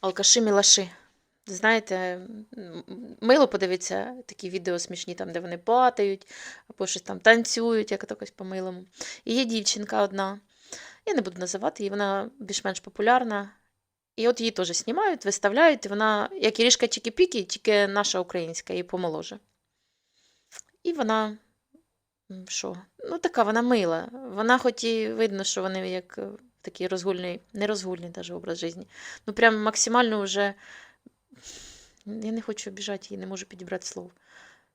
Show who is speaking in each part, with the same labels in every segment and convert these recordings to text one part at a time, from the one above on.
Speaker 1: Алкаши мілаши. Знаєте, мило подивитися такі відео смішні, там, де вони падають, або щось там танцюють, як якось по-милому. І є дівчинка одна. Я не буду називати її, вона більш-менш популярна. І от її теж знімають, виставляють, і вона, як Ірішка Чікі-Пікі, тільки наша українська, і помоложе. І вона, що? Ну, така вона мила. Вона, хоч і видно, що вони як такий розгульний, не розгульний даже образ життя. Ну, прям максимально вже. Я не хочу обіжати її, не можу підібрати слов.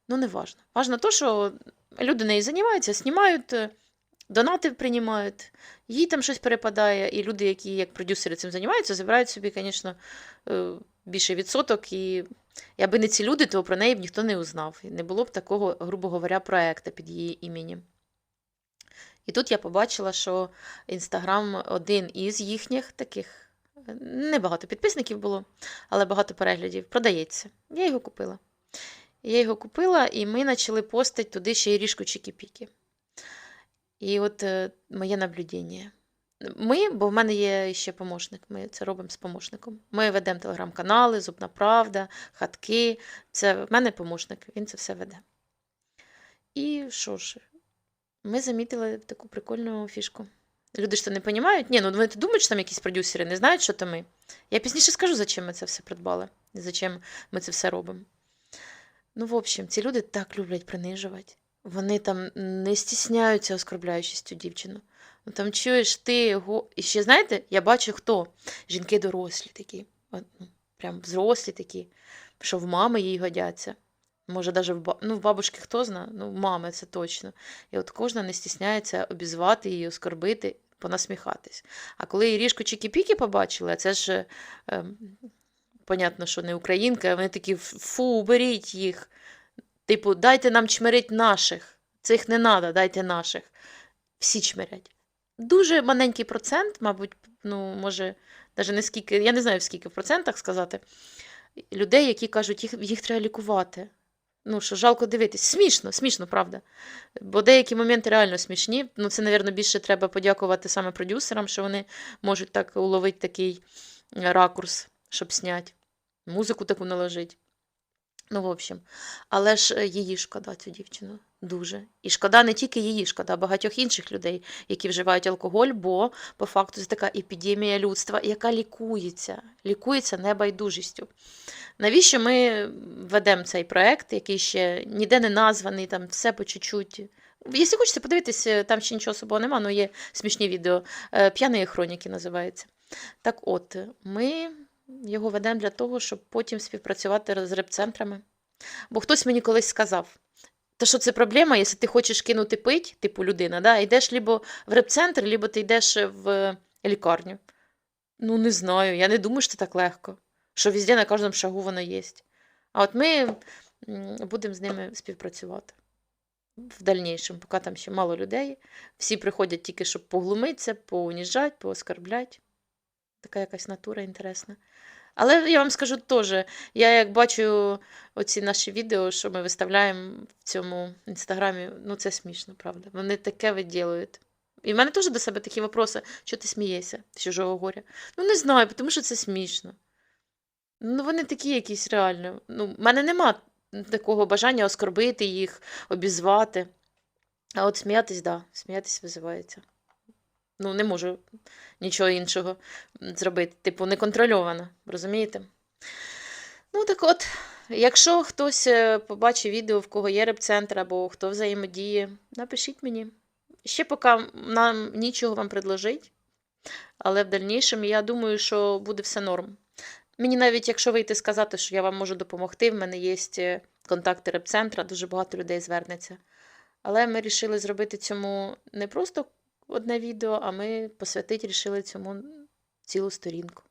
Speaker 1: Ну, не важно. Важно то, що люди нею займаються, знімають, е, донати приймають, їй там щось перепадає, і люди, які як продюсери цим займаються, забирають собі, звісно, е, більший відсоток. І аби не ці люди, то про неї б ніхто не узнав. І не було б такого, грубо говоря, проекту під її іменем. І тут я побачила, що Інстаграм один із їхніх таких, е, небагато підписників було, але багато переглядів, продається. Я його купила. Я його купила, і ми почали постити туди ще й ріжку Чікі-Пікі. І от е, моє наблюдення. Ми, бо в мене є ще помощник, ми це робимо з помощником. Ми ведемо телеграм-канали, Зубна Правда, хатки. Це в мене помощник, він це все веде. І що ж, ми замітили таку прикольну фішку. Люди ж то не розуміють. Ні, ну вони думають, що там якісь продюсери, не знають, що то ми. Я пізніше скажу, за чим ми це все придбали, і за чим ми це все робимо. Ну, в общем, ці люди так люблять принижувати. Вони там не стісняються, оскорбляючись цю дівчину. Ну там чуєш ти го. І ще знаєте, я бачу хто? Жінки дорослі такі, ну, прям взрослі такі, що в мами їй годяться. Може, навіть в, ба... ну, в бабушки хто знає, ну, мами це точно. І от кожна не стісняється обізвати її, оскорбити, понасміхатись. А коли Ірішку Чікі-Пікі побачили, а це ж, е, понятно, що не українка, вони такі фу, беріть їх. Типу, дайте нам чмирить наших. Цих не треба, дайте наших. Всі чмирять. Дуже маленький процент, мабуть, ну, може, навіть не скільки, я не знаю, в скільки в процентах сказати, людей, які кажуть, їх, їх треба лікувати. Ну, що жалко дивитись. Смішно, смішно, правда. Бо деякі моменти реально смішні. Ну, це, мабуть, більше треба подякувати саме продюсерам, що вони можуть так уловити такий е, ракурс, щоб зняти. Музику таку наложити. Ну, в общем, але ж е, її шкода, цю дівчину. Дуже. І шкода не тільки її, шкода багатьох інших людей, які вживають алкоголь, бо по факту це така епідемія людства, яка лікується, лікується небайдужістю. Навіщо ми ведемо цей проект, який ще ніде не названий, там все по чуть-чуть. Якщо хочете подивитися, там ще нічого особого нема, але є смішні відео. Е, П'яної хроніки називається. Так от, ми його ведемо для того, щоб потім співпрацювати з репцентрами. Бо хтось мені колись сказав, та що це проблема, якщо ти хочеш кинути пить, типу людина, да, йдеш либо в репцентр, либо ти йдеш в лікарню. Ну, не знаю, я не думаю, що це так легко, що везде на кожному шагу воно є. А от ми будемо з ними співпрацювати в дальнішому, поки там ще мало людей. Всі приходять тільки, щоб поглумитися, поуніжати, пооскорблять. Така якась натура інтересна. Але я вам скажу теж, я як бачу оці наші відео, що ми виставляємо в цьому інстаграмі, ну це смішно, правда. Вони таке виділують. І в мене теж до себе такі вопроси, що ти смієшся з чужого горя. Ну, не знаю, тому що це смішно. Ну, вони такі якісь реально. Ну, в мене нема такого бажання оскорбити їх, обізвати. А от сміятись, так, да, сміятись визивається. Ну, не можу нічого іншого зробити. Типу, неконтрольовано, розумієте? Ну, так от, якщо хтось е, побачить відео, в кого є репцентр, або хто взаємодіє, напишіть мені. Ще поки нам нічого вам предложить, але в дальнішому я думаю, що буде все норм. Мені навіть, якщо вийти сказати, що я вам можу допомогти, в мене є е, контакти репцентра, дуже багато людей звернеться. Але ми вирішили зробити цьому не просто одне відео, а ми посвятити рішили цьому цілу сторінку.